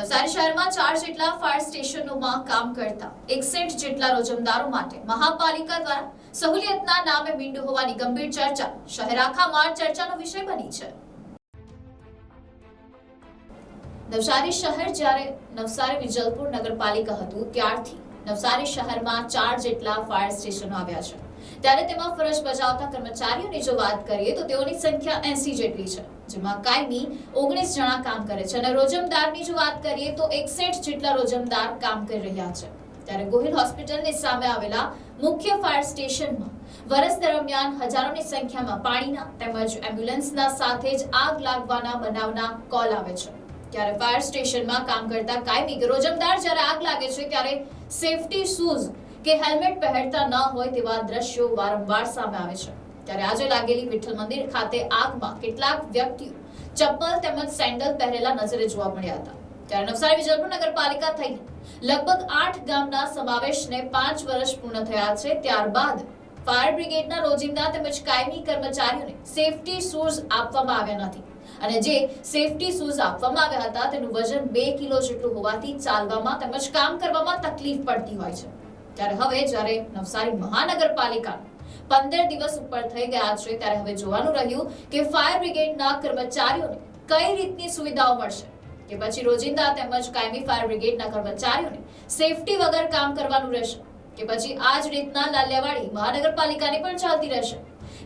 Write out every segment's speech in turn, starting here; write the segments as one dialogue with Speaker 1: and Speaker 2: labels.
Speaker 1: નવસારી શહેરમાં ચાર જેટલા ફાયર સ્ટેશનોમાં કામ કરતા એકસઠ જેટલા રોજમદારો માટે મહાપાલિકા દ્વારા સહુલિયતના નામે બિંડુ હોવાની ગંભીર ચર્ચા શહેર આખામાં ચર્ચાનો વિષય બની છે. નવસારી શહેર જ્યારે નવસારી વિજલપુર નગરપાલિકા હતું, ત્યારથી નવસારી શહેરમાં ચાર જેટલા ફાયર સ્ટેશનો આવ્યા છે. ત્યારે તેમાં ફરજ બજાવતા કર્મચારીઓની જો વાત કરીએ તો તેઓની સંખ્યા એસી જેટલી છે, જેમાં કાયમી ઓગણીસ જણા કામ કરે છે. અને રોજમદારની જો વાત કરીએ તો એકસઠ જેટલા રોજમદાર કામ કરી રહ્યા છે. ત્યારે ગોહિલ હોસ્પિટલની સામે આવેલા મુખ્ય ફાયર સ્ટેશનમાં વરસ દરમિયાન હજારોની સંખ્યામાં પાણીના તેમજ એમ્બ્યુલન્સના સાથે જ આગ લાગવાના બનાવના કોલ આવે છે. ત્યારે ફાયર સ્ટેશનમાં કામ કરતા કાયમી રોજમદાર જ્યારે આગ લાગે છે, ત્યારે સેફટી શૂઝ કે હેલ્મેટ પહેરતા ન હોય તેવા દ્રશ્યો વારંવાર સામે આવે છે. ત્યારે આજે લાગેલી વિઠ્ઠલ મંદિર ખાતે આગમાં કેટલાક વ્યક્તિઓ ચપ્પલ તેમજ સેન્ડલ પહેરેલા નજરે જોવા મળ્યા હતા. ત્યારે નવસારી વિજલપુર નગરપાલિકા થઈને લગભગ આઠ ગામના સમાવેશને પાંચ વર્ષ પૂર્ણ થયા છે. ત્યારબાદ ફાયર બ્રિગેડના રોજિંદા તેમજ કાયમી કર્મચારીઓને સેફટી શૂઝ આપવામાં આવ્યા નથી. અને જે સેફટી શૂઝ આપવામાં આવ્યા હતા, તેનું વજન બે કિલો જેટલું હોવાથી ચાલવામાં તેમજ કામ કરવામાં તકલીફ પડતી હોય છે. ત્યારે હવે જ્યારે નવસારી મહાનગરપાલિકા પંદર દિવસ ઉપર થઈ ગયા છે, ત્યારે હવે જોવાનું રહ્યું કે ફાયર બ્રિગેડના કર્મચારીઓને કઈ રીતની સુવિધાઓ મળશે? કે પછી રોજિંદા તેમજ કાયમી ફાયર બ્રિગેડના કર્મચારીઓને સેફટી વગર કામ કરવાનું રહેશે? કે પછી આ જ રીતના લાલિયાવાડી મહાનગરપાલિકાની પણ ચાલતી રહેશે?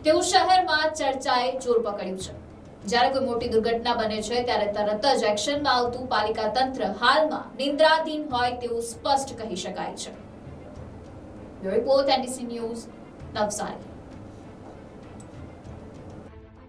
Speaker 1: તેવું શહેરમાં ચર્ચાએ જોર પકડ્યું છે. જ્યારે કોઈ મોટી દુર્ઘટના બને છે, ત્યારે તરત જ એક્શનમાં આવતું પાલિકા તંત્ર હાલમાં નિંદ્રાધીન હોય તેવું સ્પષ્ટ કહી શકાય છે. Your report and DC News, Navsari.